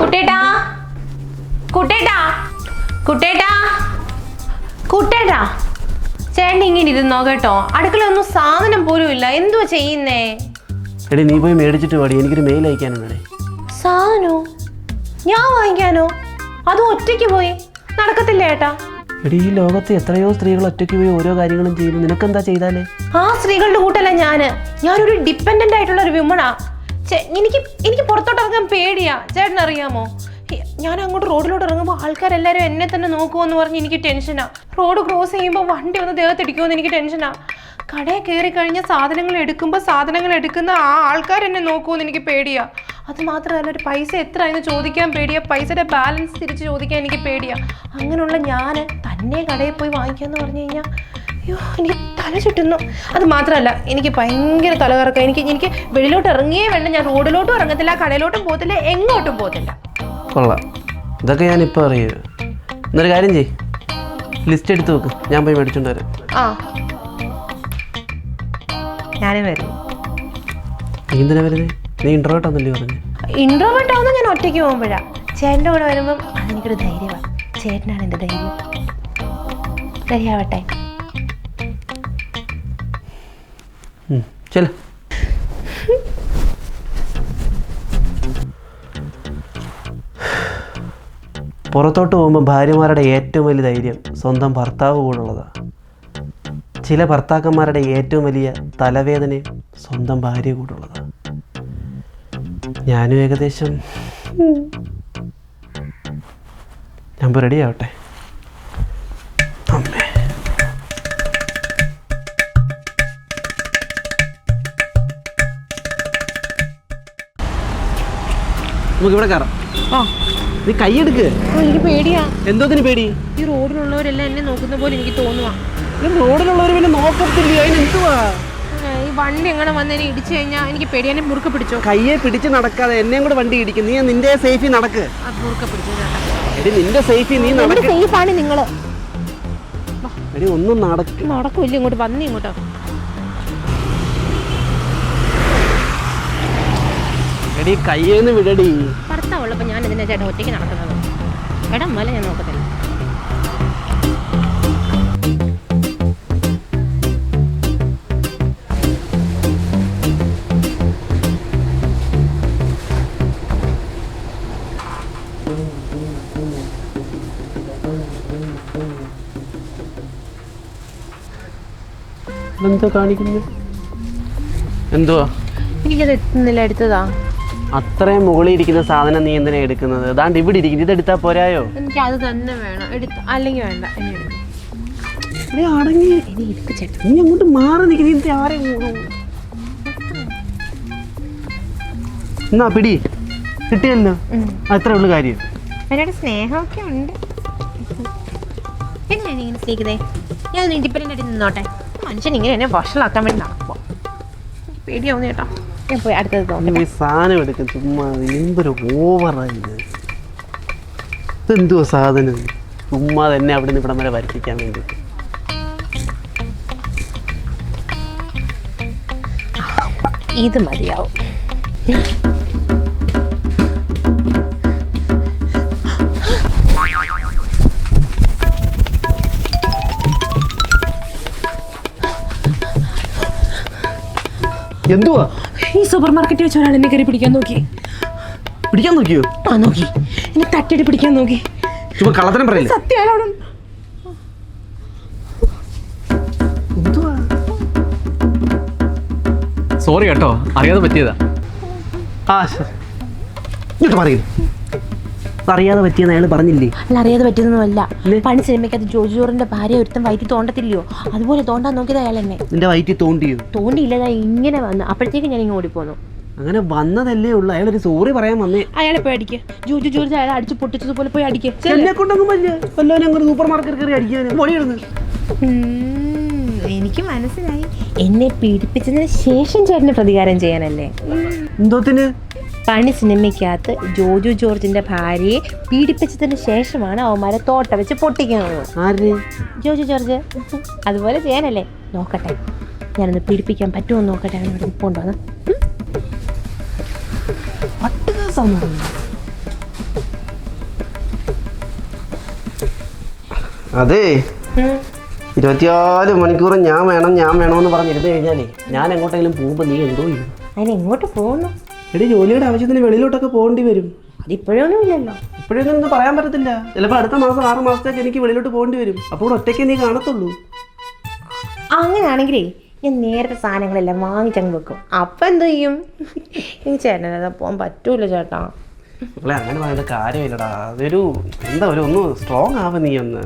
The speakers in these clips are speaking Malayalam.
കുട്ടേട്ടാ. കുട്ടേട്ടാ. കുട്ടേട്ടാ. കുട്ടേട്ടാ. ചേട്ടൻ ഇങ്ങനെ ഇരുന്നോ കേട്ടോ? അടുക്കളൊന്നും സാധനം പോലും ഇല്ല. എന്തുവാ ചെയ്യുന്നേ? എടി നീ പോയി മേടിച്ചിട്ട് പാടി എനിക്കൊരു മെയിൽ അയക്കാനുണ്ടേ സാധനോ? ഞാൻ വാങ്ങിക്കാനോ? അതും ഒറ്റയ്ക്ക് പോയി? നടക്കത്തില്ല ഏട്ടാ? എടി ഈ ലോകത്ത് എത്രയോ സ്ത്രീകൾ ഒറ്റയ്ക്ക് പോയി ഓരോ കാര്യങ്ങളും ചെയ്യുന്നു. നിനക്കെന്താ ചെയ്താലേ? ആ സ്ത്രീകളുടെ കൂട്ടല്ല ഞാൻ. ഞാനൊരു ഡിപ്പെൻഡന്റ് ആയിട്ടുള്ള ഒരു വിമണാ എനിക്ക് എനിക്ക് പുറത്തോട്ട് ഇറങ്ങാൻ പേടിയാ. ചേട്ടൻ അറിയാമോ? ഞാൻ അങ്ങോട്ട് റോഡിലോട്ട് ഇറങ്ങുമ്പോൾ ആൾക്കാരെല്ലാവരും എന്നെ തന്നെ നോക്കുമെന്ന് പറഞ്ഞ് എനിക്ക് ടെൻഷനാ. റോഡ് ക്രോസ് ചെയ്യുമ്പോൾ വണ്ടി ഒന്ന് ദേഹത്തിടിക്കുമെന്ന് എനിക്ക് ടെൻഷനാ. കടയിൽ കയറി കഴിഞ്ഞ സാധനങ്ങൾ എടുക്കുമ്പോൾ സാധനങ്ങൾ എടുക്കുന്ന ആ ആൾക്കാർ എന്നെ നോക്കുമെന്ന് എനിക്ക് പേടിയാ. അത് മാത്രമല്ല ഒരു പൈസ എത്ര എന്ന് ചോദിക്കാൻ പേടിയാ. പൈസയുടെ ബാലൻസ് തിരിച്ച് ചോദിക്കാൻ എനിക്ക് പേടിയാ. അങ്ങനെയുള്ള ഞാൻ തന്നെ കടയിൽ പോയി വാങ്ങിക്കാന്ന് പറഞ്ഞു കഴിഞ്ഞാൽ അയ്യോ എനിക്ക് തല ചുറ്റുന്നു. അത് മാത്രമല്ല എനിക്ക് ഭയങ്കര തലകറക്കം എനിക്ക് എനിക്ക് വെളിയിലോട്ട് ഇറങ്ങിയേ വേണ്ട. ഞാൻ റോഡിലോട്ടും ഇറങ്ങത്തില്ല കടയിലോട്ടും പോകത്തില്ല എങ്ങോട്ടും പോകത്തില്ല. കൊള്ളാം. ഇതൊക്കെ ഞാൻ ഇപ്പോൾ അറിയൂ. എന്നൊരു കാര്യം ചെയ് ലിസ്റ്റ് എടുത്ത് വെക്ക്. ഞാൻ പോയി മേടിച്ചോണ്ട് വരാം. ആ. ഞാനും വരും. നീ എന്തിനാ വരുന്നത് നീ ഇൻട്രോവേർട്ട് ആണെന്നല്ലേ പറഞ്ഞു. ഇൻട്രോവേർട്ട് ആവുന്ന ഞാൻ ഒറ്റയ്ക്ക് പോകുമ്പോഴാ. ചേട്ടന്റെ കൂടെ വരുമ്പം അതെനിക്കൊരു ധൈര്യമാണ് ചേട്ടനാണ് എന്റെ ധൈര്യം. ശരിയാവട്ടെ ചെല പുറത്തോട്ട് പോകുമ്പോൾ ഭാര്യമാരുടെ ഏറ്റവും വലിയ ധൈര്യം സ്വന്തം ഭർത്താവ് കൂടുള്ളതാണ് ചില ഭർത്താക്കന്മാരുടെ ഏറ്റവും വലിയ തലവേദനയും സ്വന്തം ഭാര്യ കൂടുള്ളതാണ് ഞാനും ഏകദേശം ഇപ്പോൾ റെഡി ആവട്ടെ? നമുക്ക് ഇവിടെ കയറാം. ആ. നീ കൈയെടുക്ക്. എനിക്ക് പേടിയാ. എന്തോത്തിന് പേടി? ഈ റോഡിലുള്ളവരെല്ലാം എന്നെ നോക്കുന്ന പോലെ എനിക്ക് തോന്നുവാ. റോഡിലുള്ളവർ പിന്നെ നോക്കത്തില്ല അതിന് എന്തുവാ? ഈ വണ്ടി എങ്ങനെ വന്നതിനെ ഇടിച്ചു കഴിഞ്ഞാൽ എനിക്ക് പേടിയാനെ മുറുക്ക പിടിച്ചോ? കയ്യെ പിടിച്ച് നടക്കാതെ എന്നെയും കൂടെ വണ്ടി ഇടിക്കും. നീ നിന്റെ സേഫി നടക്ക്. മുറുക്ക പിടിച്ചോ നിന്റെ സേഫി നീ സേഫാണ് നിങ്ങൾ. എടി ഒന്നും നടക്ക്. നടക്കില്ല ഇങ്ങോട്ട് വന്നി ഇങ്ങോട്ടോ. എടി കയ്യേന്ന് വിടടി. ഭർത്താവുള്ളപ്പോൾ ഞാൻ ഇതിനെ ചേട്ടൻ ഒറ്റയ്ക്ക് നടക്കുന്നത് ഇടം വല ഞാൻ നോക്കത്തില്ല. എന്തോ കാണിക്കുന്നു എന്തുവാ? എനിക്കത് എത്തുന്നില്ല എടുത്തതാ. അത്രയും മുകളിൽ ഇരിക്കുന്ന സാധനം നീ എന്തിനാ എടുക്കുന്നത്? അതാണ്ട് ഇവിടെ ഇരിക്കുന്നത് ഇതെടുത്താ പോരായോ? എനിക്ക് അത് തന്നെ വേണം. എടുത്ത് അല്ലെങ്കിൽ വേണ്ട. അടങ്ങി. ചേട്ടാ. നീ അങ്ങോട്ട് മാറി നിൽക്കുന്ന ആരെ എന്നാ പിടി. കിട്ടിയല്ലോ. അത്രേ ഉള്ളു കാര്യം. സ്നേഹമൊക്കെ ഉണ്ട്. എന്നെ ഇങ്ങനെ സ്നേഹിക്കുന്നേ? ഞാൻ ഇൻഡിപെൻഡന്റ് ആയിട്ട് നിന്നോട്ടെ. മനുഷ്യൻ ഇങ്ങനെ എന്നെ വഷളാക്കാൻ വേണ്ടി നടക്കുമ്പോ പേടിയാവുന്നു ചേട്ടാ ഞാൻ പോയി അടുത്തത് തോന്നുന്നു. ഈ സാധനം എടുക്കും ചുമ്മാ എന്തൊരു ഓവറായി സാധനം. ചുമ്മാ തന്നെ അവിടെ നിന്ന് ഇവിടം വരെ വരപ്പിക്കാൻ വേണ്ടി. ഇത് മതിയാവും. എന്തുവാ? ഈ സൂപ്പർ മാർക്കറ്റിൽ വെച്ച് ഒരാൾ എന്നെ കയറി പിടിക്കാൻ നോക്കി. പിടിക്കാൻ നോക്കിയോ? ആ നോക്കി. എന്നെ തട്ടിയിട്ട് പിടിക്കാൻ നോക്കി. ചുമ്മാ കള്ളത്തരം പറയില്ല? സത്യം സോറി കേട്ടോ അറിയാതെ പറ്റിയതാ. ആ ശരി. ഇങ്ങോട്ട് പറയുന്നു അറിയാതെ പറ്റിയെന്ന് അയാൾ പറഞ്ഞില്ലേ? അല്ല അറിയാതെ പറ്റിയതൊന്നുമല്ല? പണി സിനിമയ്ക്കകത്ത് ജോജി ജോറിന്റെ ഭാര്യ ഒരുത്തം വയറ്റി തോണ്ടത്തില്ലയോ? അതുപോലെ തോണ്ടാൻ നോക്കിയത് അയാൾ എന്നെ. നിന്റെ വയറ്റി തോണ്ടിയോ? തോണ്ടിയില്ലതാ ഇങ്ങനെ വന്ന്. അപ്പോഴത്തേക്ക് ഞാൻ ഇങ്ങോട്ട് ഓടിപ്പോന്നു. അങ്ങനെ വന്നതല്ലേ ഉള്ളു. ഒരു സോറി പറയാൻ വന്നേ. അയാളെ പോയി അടിക്കുക ജോജു ജോർജ് അയാളെ അടിച്ച് പൊട്ടിച്ചതുപോലെ പോയി അടിക്കുക എന്നെ കൊണ്ടൊന്നും പറ്റില്ല വല്ലവനും അങ്ങോട്ട് സൂപ്പർ മാർക്കറ്റ് കയറി അടിക്കാൻ പൊടിയിടുന്നു എനിക്ക് മനസ്സിലായി. എന്നെ പീഡിപ്പിച്ചതിന് ശേഷം ചേട്ടന് പ്രതികാരം ചെയ്യാനല്ലേ? എന്തോത്തിന്? പണി സിനിമയ്ക്കകത്ത് ജോജു ജോർജിന്റെ ഭാര്യയെ പീഡിപ്പിച്ചതിന് ശേഷമാണ് അവന്മാരെ തോട്ട വെച്ച് പൊട്ടിക്കുന്നത്. ജോജു ജോർജ്. അതുപോലെ ചെയ്യാനല്ലേ? നോക്കട്ടെ. ഞാനൊന്ന് പീഡിപ്പിക്കാൻ പറ്റുമോ നോക്കട്ടെ. അവനോട് നിൽപ്പുണ്ടോന്ന് തുടങ്ങി അതെ. ഇരുപത്തിനാല് മണിക്കൂർ ഞാൻ വേണം ഞാൻ വേണമെന്ന് പറഞ്ഞിരുന്നു കഴിഞ്ഞാലേ ഞാൻ എങ്ങോട്ടെങ്കിലും പോകുമ്പോൾ നീ എന്തോ ചെയ്യും. അതിന് എങ്ങോട്ട് പോകുന്നു? എടി ജോലിയുടെ ആവശ്യത്തിന് വെളിയിലോട്ടൊക്കെ പോകേണ്ടി വരും. അതിപ്പോഴൊന്നും ഇല്ലല്ലോ. ഇപ്പോഴൊന്നും ഒന്നും പറയാൻ പറ്റത്തില്ല. ചിലപ്പോൾ അടുത്ത മാസം ആറ് മാസത്തേക്ക് എനിക്ക് വെളിയിലോട്ട് പോകേണ്ടി വരും. അപ്പോൾ ഒറ്റയ്ക്ക് നീ കാണത്തുള്ളൂ. അങ്ങനെയാണെങ്കിലേ ഞാൻ നേരത്തെ സാധനങ്ങളെല്ലാം വാങ്ങിച്ചങ്ങ് വെക്കും. അപ്പം എന്ത് ചെയ്യും? എനിക്ക് ചേട്ടനത് പോകാൻ പറ്റൂല ചേട്ടാ. അല്ലെ അങ്ങനെ പറയുന്ന കാര്യമില്ലടാ. അതൊരു എന്താ ഒരു ഒന്ന് സ്ട്രോങ് ആവ നീ ഒന്ന്.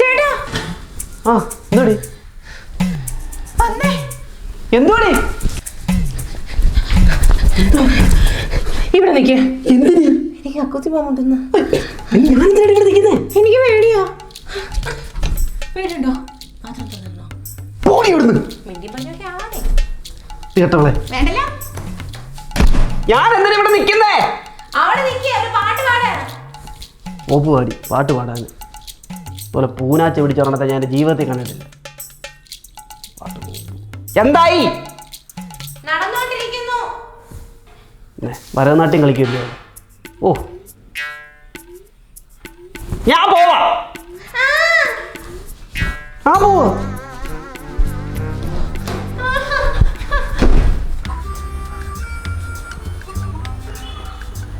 ചേട്ടാ! ആ എന്തോടി? എന്തോടി ഇവിടെ എന്തിന്? എനിക്ക് അക്കുത്തി പോകാൻ എനിക്ക് പേടിയാ. പേടിയുണ്ടോ? ഞാൻ എന്തിനാ ഇവിടെ നിൽക്കുന്നേ? അവിടെ നിൽക്കുക ഒരു പാട്ട് പാടാ ഓപ്പ് പാടി. പാട്ട് പാടാൻ. പോലെ പൂനാച്ച പിടിച്ചോണത്തെ ഞാൻ എന്റെ ജീവിതത്തിൽ കണ്ടിട്ടില്ല. എന്തായി? ഭരതനാട്യം കളിക്കില്ലേ ഓ. ഞാൻ പോവാ. ആ. പോവാ.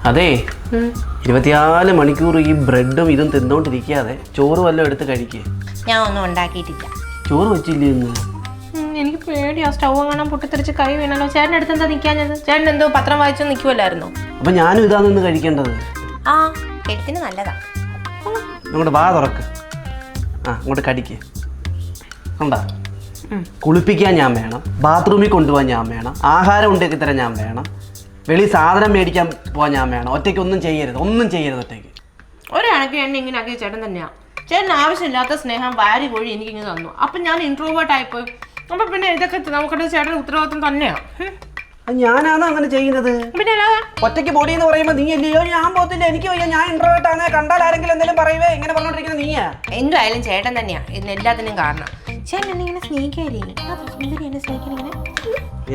അതെ ഇരുപത്തിനാല് മണിക്കൂർ ഈ ബ്രെഡും ഇതും തിന്നോണ്ടിരിക്കാതെ ചോറ് വല്ലതും എടുത്ത് കഴിക്കുക ഞാൻ ഒന്നും ഉണ്ടാക്കിയിട്ടില്ല. ചോറ് വെച്ചില്ലേ ഇന്ന്? എനിക്ക് പേടിയാ. സ്റ്റൗ കാണാൻ പൊട്ടിത്തെറിച്ച് കൈ വീണല്ലോ. ചേട്ടൻ അടുത്ത് എന്താ നിൽക്കാഞ്ഞത് ചേട്ടൻ എന്തോ പത്രം വായിച്ചു നിൽക്കുമല്ലായിരുന്നോ അപ്പൊ ഞാനും ഇതാ നിന്ന് കഴിക്കേണ്ടത്. ആ എഴുത്തിന് നല്ലതാ. അങ്ങോട്ട് വാ തുറക്ക്. ആ അങ്ങോട്ട് കടിക്ക്. കണ്ടോ? കുളിപ്പിക്കാൻ ഞാൻ വേണം. ബാത്റൂമിൽ കൊണ്ടുപോകാൻ ഞാൻ വേണം. ആഹാരം ഉണ്ടാക്കി തരാൻ ഞാൻ വേണം. വെളി സാധനം മേടിക്കാൻ പോകാൻ ഞാൻ വേണം. ഒറ്റയ്ക്ക് ഒന്നും ചെയ്യരുത്. ഒന്നും ചെയ്യരുത് ഒറ്റയ്ക്ക്. ഒരാൾക്ക് എന്നെ ഇങ്ങനെ ആക്കിയ ചേട്ടൻ തന്നെയാ. ചേട്ടൻ ആവശ്യമില്ലാത്ത സ്നേഹം വാരി കോഴി എനിക്ക് ഇങ്ങനെ തന്നു. അപ്പം ഞാൻ ഇൻട്രോവേർട്ട് ആയിപ്പോയി. അപ്പം പിന്നെ ഇതൊക്കെ നമുക്കത് ചേട്ടൻ ഉത്തരവാദിത്വം തന്നെയാ. ഹും. അത് ഞാനാണ് അങ്ങനെ ചെയ്യുന്നത്? പിന്നെ അല്ലാതെ? ഒറ്റയ്ക്ക് ബോഡി എന്ന് പറയുമ്പോ നീ അല്ലയോ ഞാൻ പോകത്തില്ല എനിക്ക് വയ്യ. ഞാൻ ഇൻട്രോവേർട്ട് ആണ്. കണ്ടാൽ ആരെങ്കിലും എന്തെങ്കിലും പറയുവേ? ഇങ്ങനെ പറഞ്ഞോണ്ടിരിക്കുന്നത് നീയാ? എന്തായാലും ചേട്ടൻ തന്നെയാ. ഇന്ന് എല്ലാത്തിനും കാരണം. ചേട്ടൻ എന്നെ ഇങ്ങനെ സ്നേഹിക്കാല്ലേ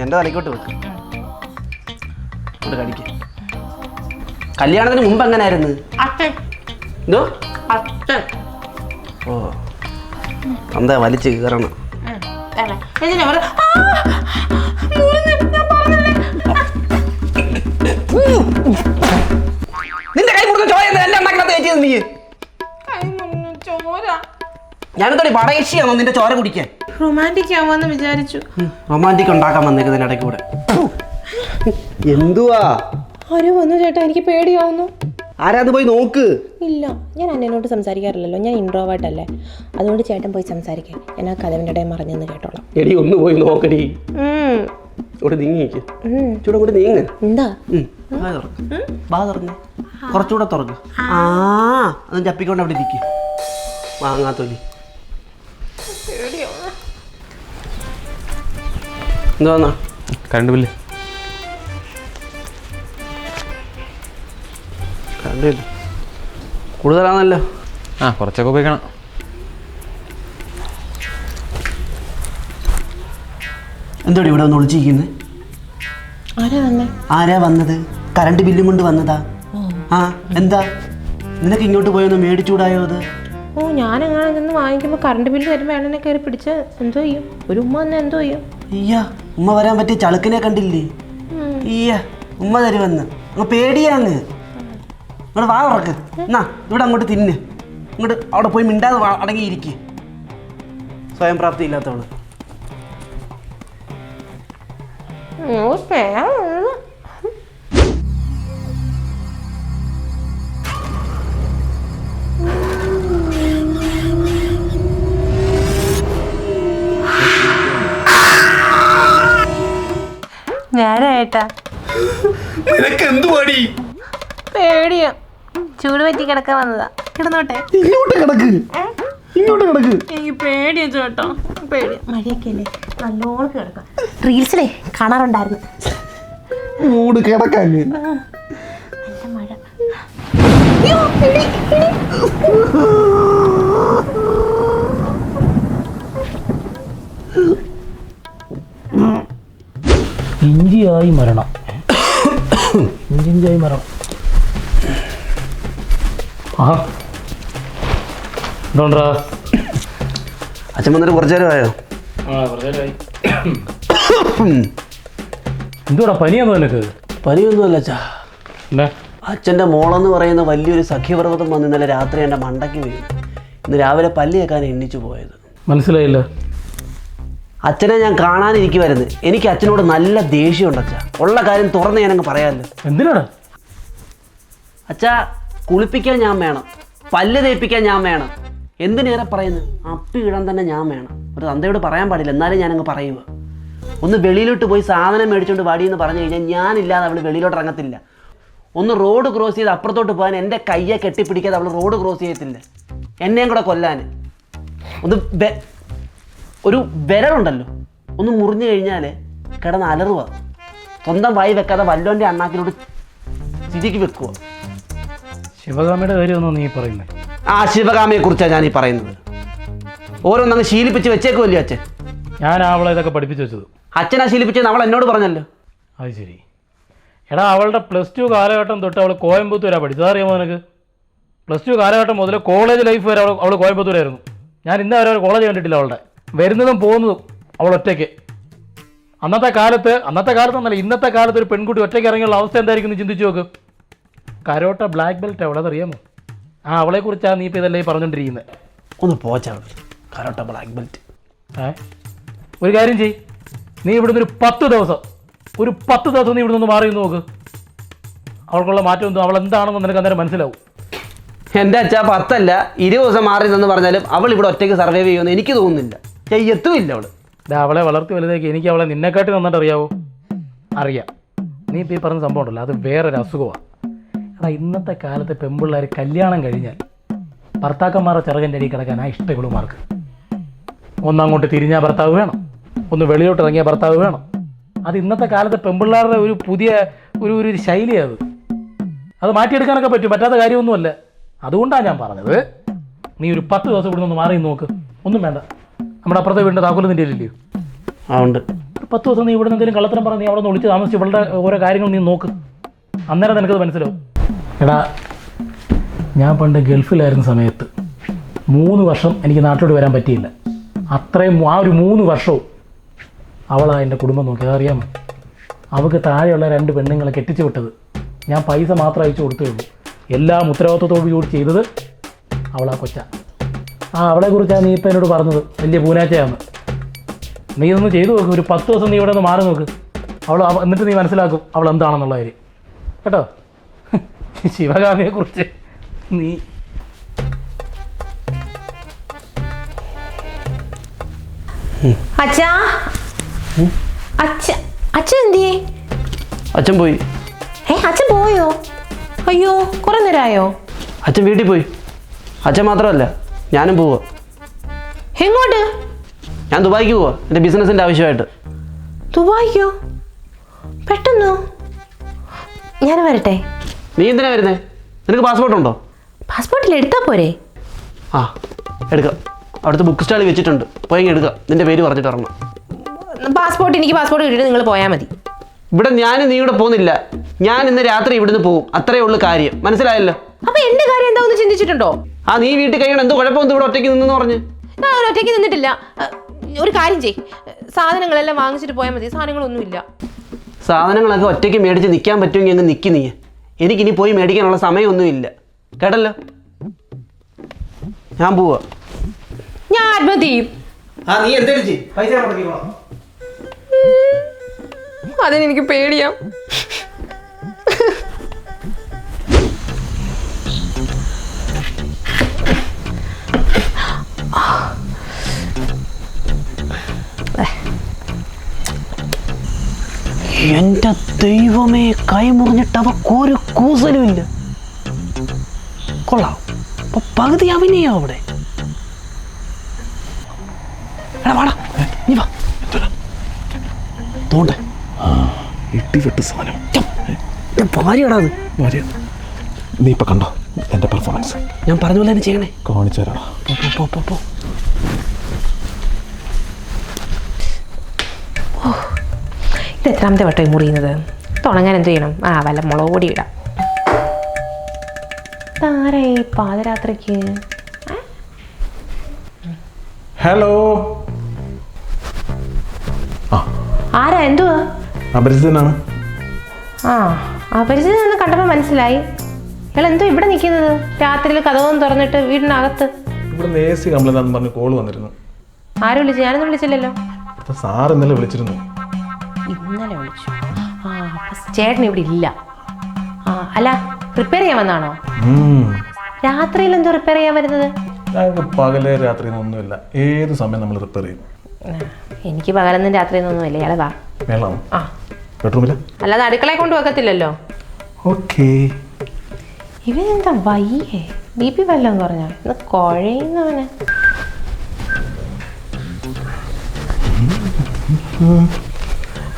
എന്റെ തലയ്ക്കോട്ട് വെക്ക്. കടിക്ക്. കല്യാണത്തിന് മുമ്പ് എങ്ങനായിരുന്നു? അച്ഛൻ. എന്തോ? അച്ഛൻ. ഓ. എന്താ വലിച്ചു കീറണം? ഉം. അല്ലേ? ഞാൻ പറഞ്ഞില്ലേ? നിന്റെ കൈ മുറിഞ്ഞ ചോര എന്റെ അണ്ണാക്കിനകത്ത് കയറ്റിയത് നീ ചോര. ഞാനെന്തോടി പടയക്ഷിയാണോ നിന്റെ ചോര കുടിക്കാൻ? റൊമാന്റിക് ആവാന്ന് വിചാരിച്ചു. റൊമാന്റിക് ഉണ്ടാക്കാൻ വന്നേക്കുന്നതിന്റെ കൂടെ. എന്തുവാ? ഒരു വന്നു ചേട്ടാ എനിക്ക് പേടിയാവുന്നു. ആരാന്ന് പോയി നോക്ക്. ഇല്ല ഞാൻ അന്നേനോട് സംസാരിക്കാറില്ലല്ലോ. ഞാൻ ഇൻട്രോവേർട്ടല്ലേ അതുകൊണ്ട് ചേട്ടൻ പോയി സംസാരിക്കാൻ ഞാൻ ആ കഥവിന്റെ ഇടയിൽ മറിഞ്ഞെന്ന് കേട്ടോളാം. എടി ഒന്ന് പോയി നോക്കടി. ഇവിടെ നീങ്ങിക്ക്. ചൂടെ കൂടെ നീങ്ങ്. എന്താ? ബാ വാ തുറക്ക്. വാ തുറന്ന് കുറച്ചുകൂടെ തുറക്ക്. ആ. അതും ചപ്പിക്കൊണ്ട് അവിടെ ഇരിക്കും. വാങ്ങാത്തൊലി എന്താന്നാ കറണ്ട് ബില്ല്. കണ്ടില്ല. കൂടുതലാണല്ലോ. ആ കുറച്ചൊക്കെ ഉപയോഗിക്കണം. എന്തോടി ഇവിടെ ഒന്ന് ഒളിച്ചിരിക്കുന്നത് ആരാ വന്നേ? ആരാ വന്നത്? കറണ്ട് ബില്ലും കൊണ്ട് വന്നതാ. ആ എന്താ? നിനക്ക് ഇങ്ങോട്ട് പോയൊന്ന് മേടിച്ചൂടായോ അത്? ഓ ഞാൻ അങ്ങനെ നിന്ന് വാങ്ങിക്കുമ്പോൾ കറണ്ട് ബില്ല് വരുമ്പോ എണ്ണനെ കയറി പിടിച്ച് എന്തോ ചെയ്യും. ഒരു ഉമ്മ തന്നെ എന്തോ ചെയ്യും. ഇയ്യ ഉമ്മ വരാൻ പറ്റിയ ചളുക്കിനെ കണ്ടില്ലേ? ഇയ്യ ഉമ്മ തരുമെന്ന് അങ്ങ് പേടിയാന്ന്. ഇങ്ങോട്ട് വാ ഉറക്ക്. എന്നാ ഇവിടെ അങ്ങോട്ട് തിന്ന് ഇങ്ങോട്ട് അവിടെ പോയി മിണ്ടാതെ അടങ്ങിയിരിക്കുക അടങ്ങിയിരിക്ക് സ്വയം പ്രാപ്തി ഇല്ലാത്തവൾ. ഞാനായിട്ടാ നിനക്ക് എന്ത് പടി പേടിയാ. ചൂട് പറ്റി കിടക്കാൻ വന്നതാ. കിടന്നോട്ടെ. ഇങ്ങോട്ട് കിടക്ക്. ഇങ്ങോട്ട് കിടക്ക്. എനിക്ക് പേടിയാ ചേട്ടോ. പേടി മഴയൊക്കെ അല്ലേ നല്ലോണം കിടക്കാം. റീൽസിലേ കാണാറുണ്ടായിരുന്നു. മൂട് കിടക്കാൻ. നല്ല മഴ. ഇഞ്ചിഞ്ചായി മരണം. ഇഞ്ചിഞ്ചായി മരണം. ആ എന്തുകൊണ്ടാ അച്ഛൻ വന്നിട്ട് കുറച്ചു നേരമായോ? എന്തുവാടാ പനിയാന്നോ നിനക്ക് പനിയൊന്നുമല്ല അച്ഛാ. അച്ഛന്റെ മോളെന്ന് പറയുന്ന വലിയൊരു സഖ്യപർവതം വന്ന് ഇന്നലെ രാത്രി എന്റെ മണ്ടയ്ക്ക് വീണു. ഇന്ന് രാവിലെ പല്ല് കേൾക്കാൻ എണ്ണിച്ചു പോയത്. മനസ്സിലായില്ല. അച്ഛനെ ഞാൻ കാണാനിരിക്കുമായിരുന്നു എനിക്ക് അച്ഛനോട് നല്ല ദേഷ്യമുണ്ട് അച്ഛാ. ഉള്ള കാര്യം തുറന്ന് ഞാനങ്ങ് പറയാമല്ലോ. എന്തിനാണ് അച്ഛാ കുളിപ്പിക്കാൻ ഞാൻ വേണം. പല്ല് തേപ്പിക്കാൻ ഞാൻ വേണം. എന്തിനേറെ പറയുന്നത് അപ്പി ഇടാൻ തന്നെ ഞാൻ വേണം. ഒരു തന്തയോട് പറയാൻ പാടില്ല. എന്നാലും ഞാനങ്ങ് പറയുക ഒന്ന് വെളിയിലോട്ട് പോയി സാധനം മേടിച്ചുകൊണ്ട് വാടി എന്ന് പറഞ്ഞു കഴിഞ്ഞാൽ ഞാനില്ലാതെ അവൾ വെളിയിലോട്ട് ഇറങ്ങത്തില്ല. ഒന്ന് റോഡ് ക്രോസ് ചെയ്ത് അപ്പുറത്തോട്ട് പോകാൻ എന്റെ കയ്യെ കെട്ടിപ്പിടിക്കാതെ അവൾ റോഡ് ക്രോസ് ചെയ്യത്തില്ല. എന്നെയും കൂടെ കൊല്ലാൻ. ഒന്ന് ഒരു വിരലുണ്ടല്ലോ. ഒന്ന് മുറിഞ്ഞു കഴിഞ്ഞാൽ കിടന്ന് അലറുക സ്വന്തം വായി വെക്കാതെ വല്ലോന്റെ അണ്ണാക്കിനോട് ചിരിക്ക് വെക്കുക ശിവകാമിയുടെ കാര്യമൊന്നും നീ പറയുന്നത് ആ ശിവകാമിയെ കുറിച്ചാണ് ഞാൻ ഈ പറയുന്നത്. ഓരോന്നങ്ങ് ശീലിപ്പിച്ച് വെച്ചേക്കുമല്ലേ അച്ഛൻ? ഞാൻ അവളെ ഇതൊക്കെ പഠിപ്പിച്ചു വെച്ചത്. അച്ഛനാ ശീലിപ്പിച്ചത് അവൾ എന്നോട് പറഞ്ഞല്ലോ. അത് ശരി. എടാ അവളുടെ പ്ലസ് ടു കാലഘട്ടം തൊട്ട് അവൾ കോയമ്പത്തൂരാണ് പഠിച്ചത്. അറിയാമോ നിനക്ക്? പ്ലസ് ടു കാലഘട്ടം മുതൽ കോളേജ് ലൈഫ് വരെ അവൾ അവൾ കോയമ്പത്തൂരായിരുന്നു ഞാൻ ഇന്നേ വരെ കോളേജ് കണ്ടിട്ടില്ല അവളുടെ. വരുന്നതും പോകുന്നതും അവൾ ഒറ്റയ്ക്ക്. അന്നത്തെ കാലത്ത് അന്നത്തെ കാലത്ത് എന്നല്ല ഇന്നത്തെ കാലത്ത് ഒരു പെൺകുട്ടി ഒറ്റയ്ക്ക് ഇറങ്ങിയുള്ള അവസ്ഥ എന്തായിരിക്കും ചിന്തിച്ചു നോക്ക്. കരോട്ട ബ്ലാക്ക് ബെൽറ്റ് അവളെ അറിയാമോ ആ അവളെക്കുറിച്ചാണ് നീ ഇപ്പോൾ ഇതല്ലേ പറഞ്ഞോണ്ടിരിക്കുന്നത് പറഞ്ഞുകൊണ്ടിരിക്കുന്നത് ഒന്ന് പോച്ചാ കരോട്ട ബ്ലാക്ക് ബെൽറ്റ് ഏ? ഒരു കാര്യം ചെയ് നീ ഇവിടുന്ന് ഒരു പത്ത് ദിവസം ഒരു പത്ത് ദിവസം നീ ഇവിടുന്ന് ഒന്ന് മാറി നോക്ക്. അവൾക്കുള്ള മാറ്റം ഒന്നും അവൾ എന്താണെന്ന് നിനക്ക് അന്നേരം മനസ്സിലാവും. എന്റെ അച്ഛാ പത്തല്ല ഇരുപത് ദിവസം മാറി നിന്ന് പറഞ്ഞാലും അവൾ ഇവിടെ ഒറ്റയ്ക്ക് സർവൈവ് ചെയ്യുമെന്ന് എനിക്ക് തോന്നുന്നില്ല. ചെയ്യത്തുമില്ല അവൾ ദാ അവളെ വളർത്തി വലുതാക്കി എനിക്ക് അവളെ നിന്നെക്കാട്ടി നന്നായിട്ട് അറിയാവോ? അറിയാം. നീ ഇപ്പോൾ ഈ പറഞ്ഞ സംഭവം ഉണ്ടല്ലോ അത് വേറൊരു അസുഖമാണ് എടാ ഇന്നത്തെ കാലത്ത് പെമ്പിള്ളേർ കല്യാണം കഴിഞ്ഞാൽ ഭർത്താക്കന്മാരെ ചിറകന്റെ അടിയിൽ കിടക്കാൻ ആ ഇഷ്ടങ്ങളുമാർക്ക് ഒന്ന് അങ്ങോട്ട് തിരിഞ്ഞാൽ ഭർത്താവ് വേണം. ഒന്ന് വെളിയോട്ട് ഇറങ്ങിയ ഭർത്താവ് വേണം. അത് ഇന്നത്തെ കാലത്ത് പെമ്പിള്ളേരുടെ ഒരു പുതിയ ഒരു ഒരു ശൈലിയാണ് അത്. മാറ്റിയെടുക്കാനൊക്കെ പറ്റും പറ്റാത്ത കാര്യമൊന്നുമല്ല. അതുകൊണ്ടാണ് ഞാൻ പറഞ്ഞത്. നീ ഒരു പത്ത് ദിവസം ഇവിടെ നിന്ന് മാറി നോക്ക്. ഒന്നും വേണ്ട. നമ്മുടെ അപ്പുറത്തെ വീടിന്റെ താക്കോൽ നിന്റെ ഇല്ലയോ ആ ഉണ്ട്. ഒരു പത്ത് ദിവസം നീ ഇവിടെ നിന്ന് എന്തെങ്കിലും കള്ളത്തരം പറഞ്ഞ് നീ അവിടെ നിന്ന് ഒളിച്ച് താമസിച്ച് ഇവളുടെ ഓരോ കാര്യങ്ങൾ നീ നോക്ക്. അന്നേരം നിനക്കത് മനസ്സിലാവും. എടാ ഞാൻ പണ്ട് ഗൾഫിലായിരുന്ന സമയത്ത് മൂന്ന് വർഷം എനിക്ക് നാട്ടിലോട്ട് വരാൻ പറ്റിയില്ല. അത്രയും ആ ഒരു മൂന്ന് വർഷവും അവളാ എന്റെ കുടുംബം നോക്കിയത് അതറിയാമോ? അവൾക്ക് താഴെയുള്ള രണ്ട് പെണ്ണുങ്ങളെ കെട്ടിച്ചു വിട്ടത് ഞാൻ പൈസ മാത്രം അയച്ചു കൊടുത്തേ ഉള്ളൂ. എല്ലാം ഉത്തരവാദിത്വത്തോടു കൂടി ചെയ്തത് അവളാ കൊച്ച. ആ അവളെക്കുറിച്ചാണ് നീ ഇപ്പം എന്നോട് പറഞ്ഞത്? വലിയ പൂനാച്ചയാണ് നീ ഇതൊന്ന് ചെയ്തു നോക്ക്. ഒരു പത്ത് ദിവസം നീ ഇവിടെ നിന്ന് മാറി നോക്ക്. അവൾ എന്നിട്ട് നീ മനസ്സിലാക്കും അവൾ എന്താണെന്നുള്ള കാര്യം. കേട്ടോ? ശിവകാമിയെ കുറിച്ച്. നീ. അച്ഛാ. അച്ഛ അച്ഛൻ എന്തിയേ? അച്ഛൻ പോയി. ഏ അച്ഛൻ പോയോ? അയ്യോ കുറെ നേരമായോ അച്ഛൻ വീട്ടിൽ പോയി. അച്ഛൻ മാത്രമല്ല ഞാനും പോവുക എങ്ങോട്ട്? ഞാൻ ദുബായിക്ക് പോവാ എന്റെ ബിസിനസ്സിന്റെ ആവശ്യമായിട്ട്. ദുബായിക്കോ? പെട്ടെന്നോ? ഞാൻ വരട്ടെ. നീ എന്തിനാ വരുന്നേ? നിനക്ക് പാസ്പോർട്ട് ഉണ്ടോ പാസ്പോർട്ടിൽ എടുത്താൽ പോരെ. ആ എടുക്കാം. അവിടുത്തെ ബുക്ക് സ്റ്റാളിൽ വെച്ചിട്ടുണ്ട്. പോയി എടുക്കാം. നിന്റെ പേര് പറഞ്ഞിട്ട് ഇറങ്ങണം പാസ്പോർട്ട് എനിക്ക് പാസ്പോർട്ട് കിട്ടിയിട്ട് നിങ്ങൾ പോയാൽ മതി. ഇവിടെ ഞാൻ നീ ഇവിടെ പോകുന്നില്ല. ഞാൻ ഇന്ന് രാത്രി ഇവിടുന്ന് പോകും. അത്രേ ഉള്ളൂ കാര്യം. മനസ്സിലായല്ലോ? അപ്പൊ എന്റെ കാര്യം എന്താന്ന് ചിന്തിച്ചിട്ടുണ്ടോ? ആ നീ വീട്ടിൽ കഴിയണം. എന്തോ കുഴപ്പമൊന്നും ഇവിടെ ഒറ്റയ്ക്ക് നിന്നെന്ന് പറഞ്ഞു. ഞാൻ ഒറ്റയ്ക്ക് നിന്നിട്ടില്ല. ഒരു കാര്യം ചെയ് സാധനങ്ങളെല്ലാം വാങ്ങിച്ചിട്ട് പോയാൽ മതി. സാധനങ്ങളൊന്നുമില്ല. സാധനങ്ങളൊക്കെ ഒറ്റയ്ക്ക് മേടിച്ച് നിൽക്കാൻ പറ്റുമെങ്കിൽ അങ്ങ് നിൽക്കി നീ. എനിക്കിനി പോയി മേടിക്കാനുള്ള സമയമൊന്നുമില്ല കേട്ടല്ലോ? ഞാൻ പോവാ. ഞാൻ ആത്മഹത്യ ചെയ്യും. ആ നീ ചെയ്യ് പൈസ. അതിനെനിക്ക് പേടിയാ. എന്റെ ദൈവമേ കൈ മുറിഞ്ഞിട്ട് കൂസലും കൂസലുമില്ല. കൊള്ളാം. അപ്പൊ പകുതി അഭിനയോ അവിടെ. എടാ വാടാ. നീ വാ. തോണ്ടേ. ഇട്ടിവെട്ട് സാധനം. ഭാര്യടാ അത്. ഭാര്യ. നീ ഇപ്പൊ കണ്ടോ എന്റെ പെർഫോമൻസ് ഞാൻ പറഞ്ഞ പോലെ തന്നെ ചെയ്യണേ. കാണിച്ചു തരാടാ. പോ, പോ, പോ, ഇത് എത്രാമത്തെ വട്ടം മുറിയുന്നത്? തുടങ്ങാൻ എന്ത് ചെയ്യണം? ആ വല്ല മുളക് പൊടി ഇടാം. താരേ പാതിരാത്രിക്ക്? ഹലോ ആരാ? എന്തുവാ? അപരിചിതനാണ്. ആ അപരിചിതനാണ് കണ്ടപ്പോൾ മനസ്സിലായി. ഇയാൾ എന്തോ ഇവിടെ നിൽക്കുന്നത്? രാത്രിയിൽ കഥവും തുറന്നിട്ട് വീടിനകത്ത്. ഇവിടെ എ സി കംപ്ലൈന്റ് ആണെന്ന് പറഞ്ഞ് കോൾ വന്നിരുന്നു. ആരും വിളിച്ചു? ഞാനൊന്നും വിളിച്ചില്ലല്ലോ. സാർ ഇന്നലെ വിളിച്ചിരുന്നു. ഇന്നലെ വിളിച്ചു. ആ ചേട്ടൻ ഇവിടെ ഇല്ല. ആ അല്ല റിപ്പയർ ചെയ്യാൻ വന്നാണോ? രാത്രിയിൽ എന്തോ റിപ്പയർ ചെയ്യാൻ വരുന്നത്? ഞങ്ങൾക്ക് പകൽ രാത്രി ഒന്നുമില്ല. ഏത് സമയം നമ്മൾ റിപ്പയർ ചെയ്യും? എനിക്ക് പകലൊന്നും രാത്രി ഒന്നുമില്ല. ഇയാളെ വാ. ആ. അല്ലാതെ അടുക്കളയെ കൊണ്ട് വെക്കത്തില്ലല്ലോ. ഓക്കേ ഇവനെന്താ വയ്യേ? ബി പി വല്ലതും കുറഞ്ഞോ ഇത് കുഴയുന്നവന്.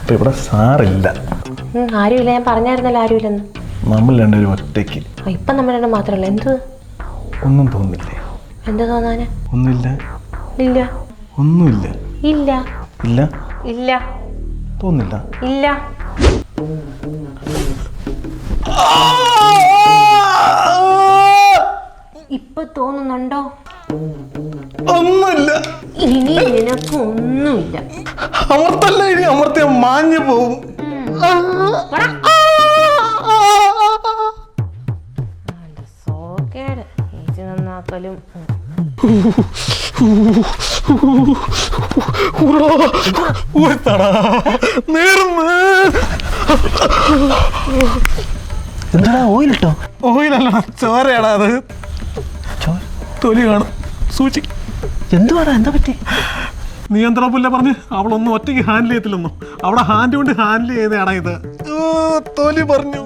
അപ്പോൾ ഇവിടെ സാറില്ല. ആരുമില്ല ഞാൻ പറഞ്ഞായിരുന്നല്ലോ ആരുമില്ലെന്ന്. നമ്മൾ രണ്ടുപേരും ഒറ്റയ്ക്ക്. ഇപ്പൊ ഇപ്പം നമ്മൾ രണ്ടും മാത്രമല്ല? എന്ത്? ഒന്നും തോന്നില്ലേ? എന്ത് തോന്നാന്? ഒന്നുമില്ല. ഇല്ല. ഒന്നുമില്ല. ഇല്ല. ഇല്ല? ഇല്ല. തോന്നില്ല. ഇല്ല. ഇപ്പൊ തോന്നുന്നുണ്ടോ? ഒന്നുമില്ല. ഇനി നിനക്ക് ഒന്നുമില്ല അമർത്തല്ല ഇനി അമർത്തിയ മാഞ്ഞു പോവും. നന്നാക്കലും. എന്താടാ ഓയിലിട്ടോ? ഓയിലല്ലടാ ചോരയാടാ അത്. തൊലി കാണും. സൂചി. എന്തുവാടാ എന്താ പറ്റി? നിയന്ത്രണമില്ല പറഞ്ഞ്? അവളൊന്നും ഒറ്റയ്ക്ക് ഹാൻഡിൽ ചെയ്യത്തില്ലെന്നോ. അവളെ ഹാൻഡ് കൊണ്ട് ഹാൻഡിൽ ചെയ്തയാടാ ഇത്. തൊലി പറഞ്ഞു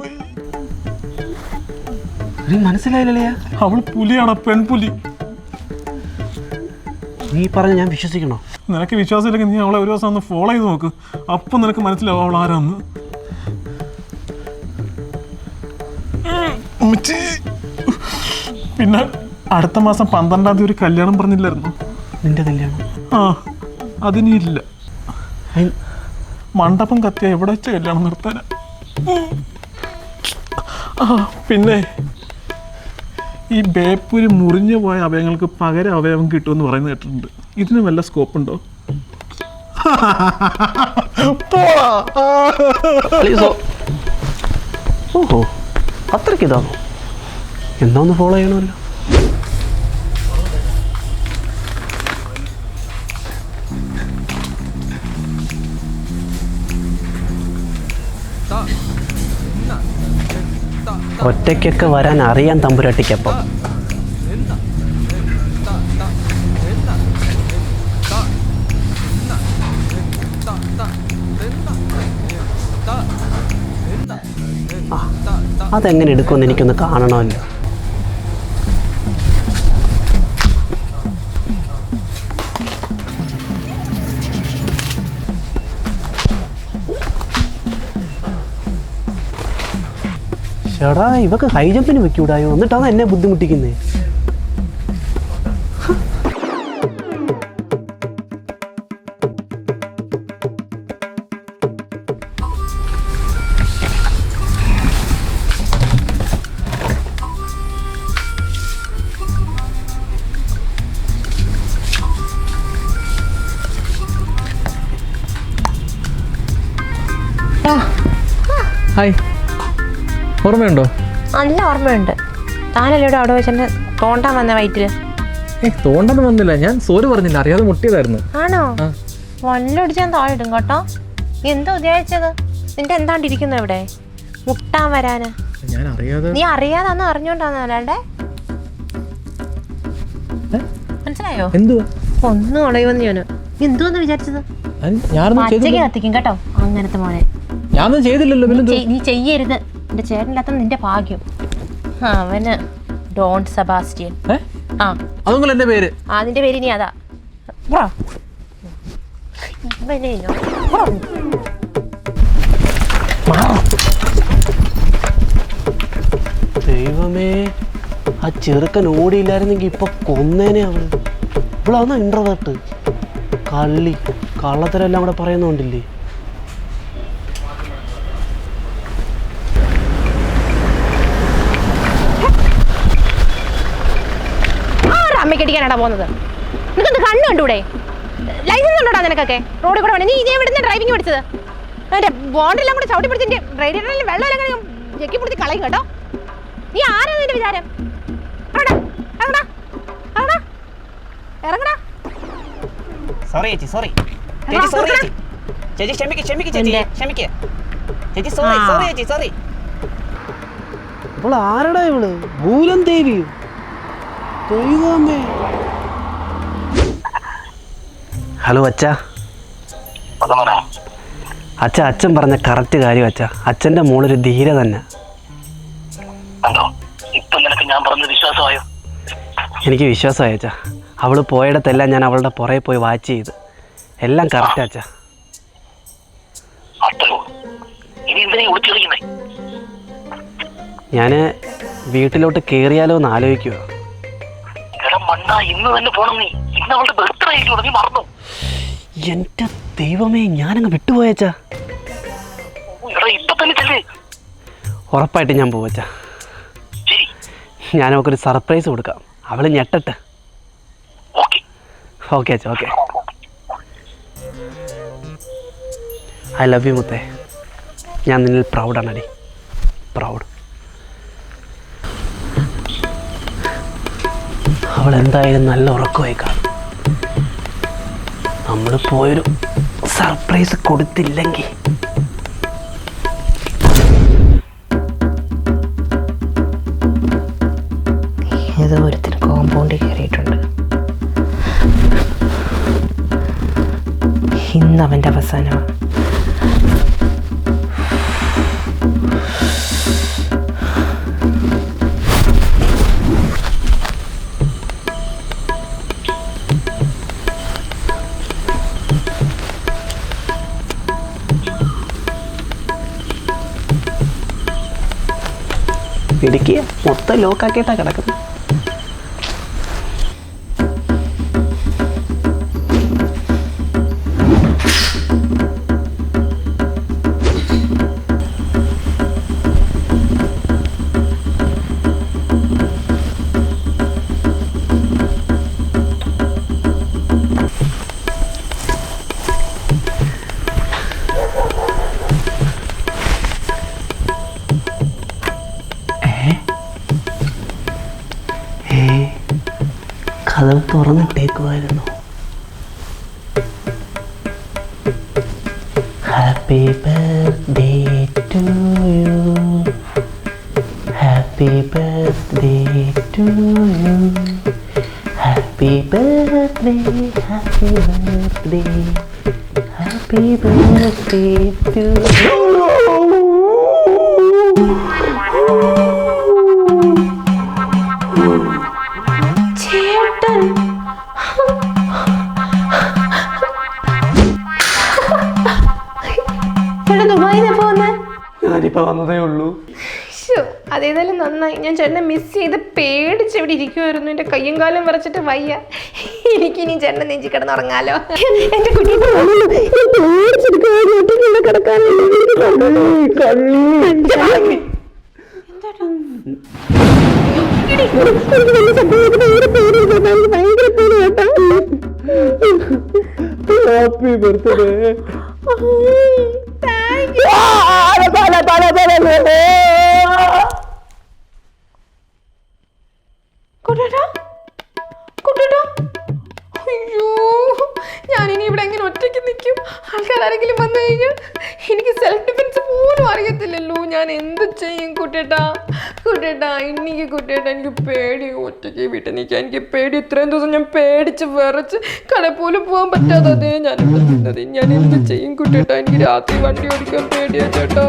മനസ്സിലായില്ലേ അവൾ പുലിയാണ് പെൺപുലി. നീ പറഞ്ഞ ഞാൻ വിശ്വസിക്കണോ? നിനക്ക് വിശ്വാസമില്ലെങ്കിൽ നീ അവളെ ഒരു ദിവസം ഒന്ന് ഫോളോ ചെയ്ത് നോക്ക്. അപ്പം നിനക്ക് മനസ്സിലാവും അവൾ ആരാന്ന്. പിന്നെ അടുത്ത മാസം പന്ത്രണ്ടാം തീയതി ഒരു കല്യാണം പറഞ്ഞില്ലായിരുന്നു? നിന്റെ കല്യാണം. ആ അതിനില്ല. മണ്ഡപം കത്തിയ എവിടെ വെച്ച കല്യാണം നിർത്താന ആ പിന്നെ ഈ ബേപ്പൂര് മുറിഞ്ഞു പോയ അവയവങ്ങൾക്ക് പകരം അവയവം കിട്ടുമെന്ന് പറയുന്നത് കേട്ടിട്ടുണ്ട്. ഇതിന് വല്ല സ്കോപ്പ് ഉണ്ടോ ഓഹോ അത്രയ്ക്ക് ഇതാണോ? എന്നാ ഒന്ന് ഫോളോ ചെയ്യണമല്ലോ. ഒറ്റയ്ക്കൊക്കെ വരാൻ അറിയാൻ തമ്പുരാട്ടിക്കപ്പം. അതെങ്ങനെ എടുക്കുമെന്ന് എനിക്കൊന്ന് കാണണമല്ലോ. ചേടാ ഇവക്ക് ഹൈ ജമ്പിന് വെക്കൂടായോ? എന്നിട്ടാണ് എന്നെ ബുദ്ധിമുട്ടിക്കുന്നേ? ഓർമ്മയുണ്ടോ? നല്ല ഓർമ്മയുണ്ട്. താനല്ലേ ഇവിടെ അവിടെ വെച്ചെന്നെ തോണ്ടാൻ വന്ന വയറ്റിൽ? ഏ തോണ്ടെന്ന് വന്നില്ല. ഞാൻ സോറി പറഞ്ഞില്ല. അറിയാതെ മുട്ടിയതായിരുന്നു. ആണോ. വല്ലൊടിച്ച് ഞാൻ താഴെ ഇടും കേട്ടോ. നീ എന്താ ഉദ്ദേശിച്ചത്? നിന്റെ എന്താണ്ടിരിക്കുന്നു ഇവിടെ? മുട്ടാൻ വരാന്. ഞാൻ അറിയാതെ നീ അറിയാതാന്ന് അറിഞ്ഞോണ്ടാന്ന് അല്ലാണ്ടേ? മനസ്സിലായോ? എന്തുവാ? ഒന്നും ഉളയുമെന്ന് ഞാൻ. എന്തോന്ന് വിചാരിച്ചത്? ഞാൻ ഞാനൊന്നും കത്തിക്കും കേട്ടോ. അങ്ങനത്തെ മോനെ. ഞാനൊന്നും ചെയ്തില്ലല്ലോ. നീ ചെയ്യരുത്. എന്റെ ചേട്ടനില്ലാത്ത നിന്റെ ഭാഗ്യം. ആ, അവന് ഡോൺ സെബാസ്റ്റ്യൻ. ഏ? ആ. എന്റെ പേര്? അതിന്റെ പേര് ഇനി അതാ. ഇവനെ ഞാൻ-. ദൈവമേ ആ ചെറുക്കൻ ഓടിയില്ലായിരുന്നെങ്കിൽ ഇപ്പൊ കൊന്നേനെ അവൾ ഇവളാന്ന് ഇൻട്രവേർട്ട് കള്ളി കള്ളത്തരെല്ലാം കൂടെ പറയുന്നുണ്ടില്ലേ? കെട്ടിക്കാനാടാ പോകുന്നത്? നിനക്കെന്ത് കണ്ണ് കണ്ടൂടെ? ലൈസൻസ് ഉണ്ടോടാ നിനക്കൊക്കെ? റോഡിൽ കൂടെ വേണം. നീ ഇതേ ഇവിടുന്ന് ഡ്രൈവിംഗ് പഠിച്ചത്. എന്റെ ബോണ്ടെല്ലാം കൂടെ ചവിട്ടി പിടിച്ചിട്ട് റേഡിയേറ്ററിൽ വെള്ളം എല്ലാം ഞെക്കി പിടിച്ച് കളയും കേട്ടോ. നീ ആരാ നിന്റെ വിചാരം? ഇറങ്ങടാ ഇറങ്ങടാ ഇറങ്ങടാ ഇറങ്ങടാ. സോറി ചേച്ചി സോറി ചേച്ചി സോറി ചേച്ചി. ചേച്ചി ക്ഷമിക്ക് ക്ഷമിക്ക് ചേച്ചി. എന്തേ? ക്ഷമിക്ക്. ചേച്ചി സോറി സോറി ചേച്ചി സോറി ഇവൾ ആരടാ ഇവൾ? ഭൂലം ദേവിയോ? ഹലോ അച്ഛ. അച്ഛ അച്ഛൻ പറഞ്ഞ കറക്റ്റ് കാര്യം അച്ഛ. അച്ഛന്റെ മോളൊരു ധീര തന്നെ. എനിക്ക് വിശ്വാസമായി അച്ഛ. അവൾ പോയിടത്തെല്ലാം ഞാൻ അവളുടെ പുറകെ പോയി വാച്ച് ചെയ്ത്. എല്ലാം കറക്റ്റ് അച്ഛ. ഞാൻ വീട്ടിലോട്ട് കയറിയാലോ എന്ന് ആലോചിക്കുക ഇന്ന് തന്നെ പോണം നീ. ഇന്ന് അവളുടെ ബർത്ത്ഡേ ആയിക്കോട്ടെ നീ മറന്നു. എന്റെ ദൈവമേ ഞാനങ്ങ് വിട്ടുപോയച്ചാ. എടാ ഇപ്പൊ തന്നെ ചെല്ലേ. ഉറപ്പായിട്ട് ഞാൻ പോവച്ചാ. ശരി. ഞാൻ അവൾക്കൊരു സർപ്രൈസ് കൊടുക്കാം. അവൾ ഞെട്ടട്ടെ. ഓക്കെ. ഓക്കെ അച്ഛാ ഓക്കെ. ഐ ലവ് യു മുത്തേ. ഞാൻ നിന്നിൽ പ്രൗഡാണ് അടി പ്രൗഡ് അവൾ എന്തായാലും നല്ല ഉറക്കമായി കാണും. നമ്മൾ പോയൊരു സർപ്രൈസ് കൊടുത്തില്ലെങ്കിൽ ഏതോ ഒരുത്തിന് കോമ്പൗണ്ടിൽ കയറിയിട്ടുണ്ട്. ഇന്ന് അവന്റെ അവസാനമാണ്. മൊത്തം ലോക്കാക്കിയിട്ടാണ് കിടക്കുന്നത്. ബർത്ത്ഡേ അതേതായാലും നന്നായി. ഞാൻ ചേട്ടനെ മിസ് ചെയ്ത് പേടിച്ച് ഇവിടെ ഇരിക്കുമായിരുന്നു എന്റെ കയ്യും കാലും വിറച്ചിട്ട് വയ്യ. എനിക്കിനി ചേട്ടനെ നെഞ്ചി കിടന്നുറങ്ങാലോ. എന്റെ എന്റെ കുട്ടി ഹാപ്പി ബർത്ത്ഡേ കുട്ടേട്ടാ ഞാൻ എന്ത് ചെയ്യും കുട്ടേട്ടാ കുട്ടേട്ടാ എനിക്ക് കുട്ടേട്ടാ എനിക്ക് പേടി. ഒറ്റയ്ക്ക് വീട്ടിൽ നിൽക്കാൻ എനിക്ക് പേടി. ഇത്രയും ദിവസം ഞാൻ പേടിച്ച് വിറച്ച് കടയിൽ പോലും പോകാൻ പറ്റാതെ ഞാൻ ഞാൻ എന്ത് ചെയ്യും കുട്ടേട്ടാ എനിക്ക് രാത്രി വണ്ടി ഓടിക്കാൻ പേടിയാ ചേട്ടാ.